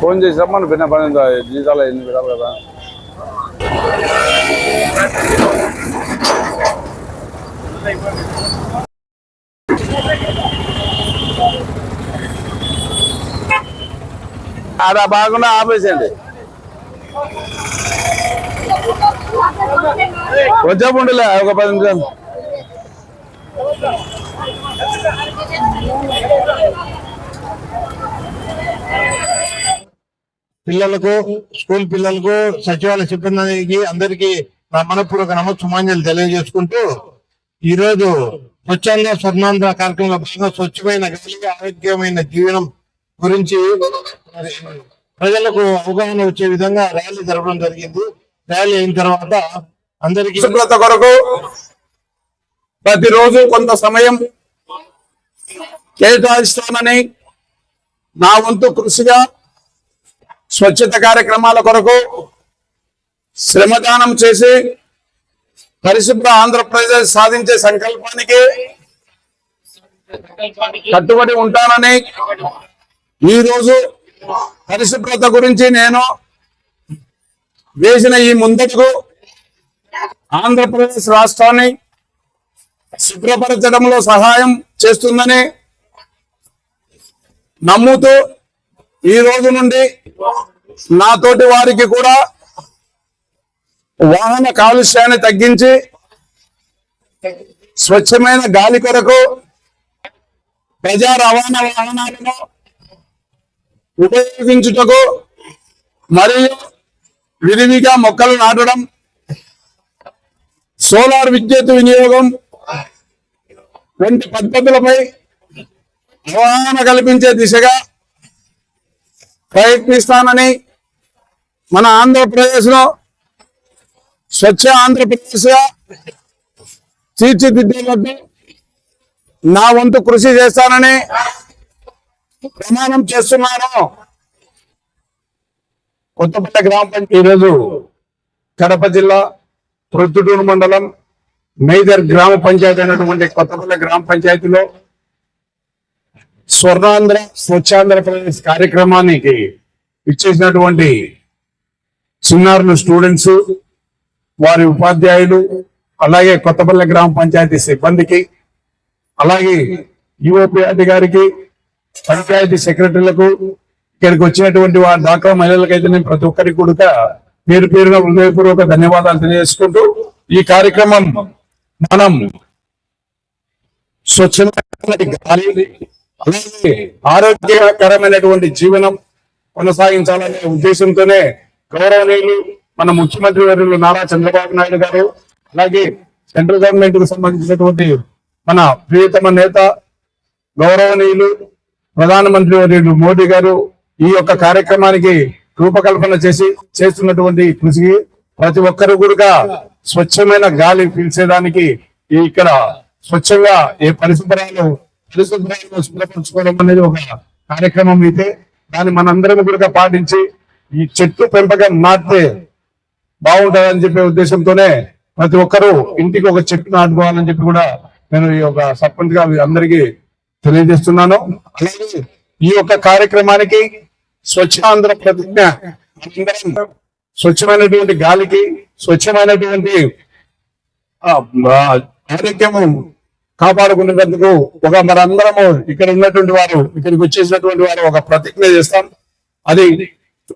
Phone చేసి రమ్మని పిన్న పని ఉందా జీతాలు ఎన్ని విడాలి కదా ఆడ బాగున్నా ఆపేసేయండి. వచ్చే ఉండలే ఒక పది నిమిషాలు. పిల్లలకు స్కూల్ పిల్లలకు సచివాలయ సిబ్బందికి అందరికీ నా మనపూర్వక నమస్సుమాన్యాలు తెలియజేసుకుంటూ ఈ రోజు స్వచ్ఛంద స్వర్ణాంధ్ర కార్యక్రమంలో భాగంగా స్వచ్ఛమైన ఆరోగ్యమైన జీవనం గురించి ప్రజలకు అవగాహన వచ్చే విధంగా ర్యాలీ జరపడం జరిగింది. ర్యాలీ అయిన తర్వాత అందరికీ శుభ్రత కొరకు ప్రతిరోజు కొంత సమయం కేటాయిస్తానని నా వంతు కృషిగా స్వచ్ఛత కార్యక్రమాల కొరకు శ్రమదానం చేసి పరిశుభ్ర ఆంధ్రప్రదేశ్ సాధించే సంకల్పానికి కట్టుబడి ఉంటానని ఈ రోజు పరిశుభ్రత గురించి నేను వేసిన ఈ ముందడుగు ఆంధ్రప్రదేశ్ రాష్ట్రాన్ని శుభ్రపరచడంలో సహాయం చేస్తుందని నమ్ముతూ ఈ రోజు నుండి నాతోటి వారికి కూడా వాహన కాలుష్యాన్ని తగ్గించి స్వచ్ఛమైన గాలి కొరకు ప్రజా రవాణా వాహనాలను ఉపయోగించుటకు మరియు విరివిగా మొక్కలు నాటడం సోలార్ విద్యుత్ వినియోగం వంటి పద్ధతులపై అవగాహన కల్పించే దిశగా ప్రయత్నిస్తానని మన ఆంధ్రప్రదేశ్లో స్వచ్ఛ ఆంధ్రప్రదేశ్గా తీర్చిదిద్దేటట్టు నా వంతు కృషి చేస్తానని ప్రమాణం చేస్తున్నాను. కొత్తపల్లి గ్రామ పంచాయతీ ఈరోజు కడప జిల్లా ప్రొద్దుటూరు మండలం మేజర్ గ్రామ పంచాయతీ అయినటువంటి కొత్తపల్లి గ్రామ పంచాయతీలో స్వర్ణాంధ్ర స్వచ్ఛాంధ్రప్రదేశ్ కార్యక్రమానికి ఇచ్చేసినటువంటి చిన్నారులు స్టూడెంట్స్ వారి ఉపాధ్యాయులు అలాగే కొత్తపల్లి గ్రామ పంచాయతీ సిబ్బందికి అలాగే యువపిఆర్టీ అధికారికి పంచాయతీ సెక్రటరీలకు ఇక్కడికి వచ్చినటువంటి వారి దాకా మహిళలకైతే నేను ప్రతి ఒక్కరికి కూడా పేరు పేరున హృదయపూర్వక ధన్యవాదాలు తెలియజేసుకుంటూ ఈ కార్యక్రమం మనం స్వచ్ఛమైన గాలి అలాగే ఆరోగ్యకరమైనటువంటి జీవనం కొనసాగించాలనే ఉద్దేశంతోనే గౌరవనీయులు మన ముఖ్యమంత్రి వర్యులు నారా చంద్రబాబు నాయుడు గారు అలాగే సెంట్రల్ గవర్నమెంట్కు సంబంధించినటువంటి మన ప్రియతమ నేత గౌరవనీయులు ప్రధానమంత్రి వర్యులు మోడీ గారు ఈ యొక్క కార్యక్రమానికి రూపకల్పన చేసి చేస్తున్నటువంటి కృషికి ప్రతి ఒక్కరు కూడా స్వచ్ఛమైన గాలి పీల్చేదానికి ఇక్కడ స్వచ్ఛంగా ఏ పరిశుభ్రాలు పరిశుభ్రాలు శుభ్రపరచుకోవడం అనేది ఒక కార్యక్రమం అయితే. దాన్ని మనందరం కూడా పాటించి ఈ చెట్టు పెంపకం నాటితే బాగుంటుందని చెప్పే ఉద్దేశంతోనే ప్రతి ఒక్కరూ ఇంటికి ఒక చెట్టు నాటుకోవాలని చెప్పి కూడా నేను ఈ యొక్క సర్పంచ్గా అందరికీ తెలియజేస్తున్నాను. అలాగే ఈ యొక్క కార్యక్రమానికి స్వచ్ఛ ఆంధ్ర ప్రతిజ్ఞ స్వచ్ఛమైనటువంటి గాలికి స్వచ్ఛమైనటువంటి ఆరోగ్యము కాపాడుకునేందుకు ఒక మనందరము ఇక్కడ ఉన్నటువంటి వారు ఇక్కడికి వచ్చేసినటువంటి వారు ఒక ప్రతిజ్ఞ చేస్తాం. అది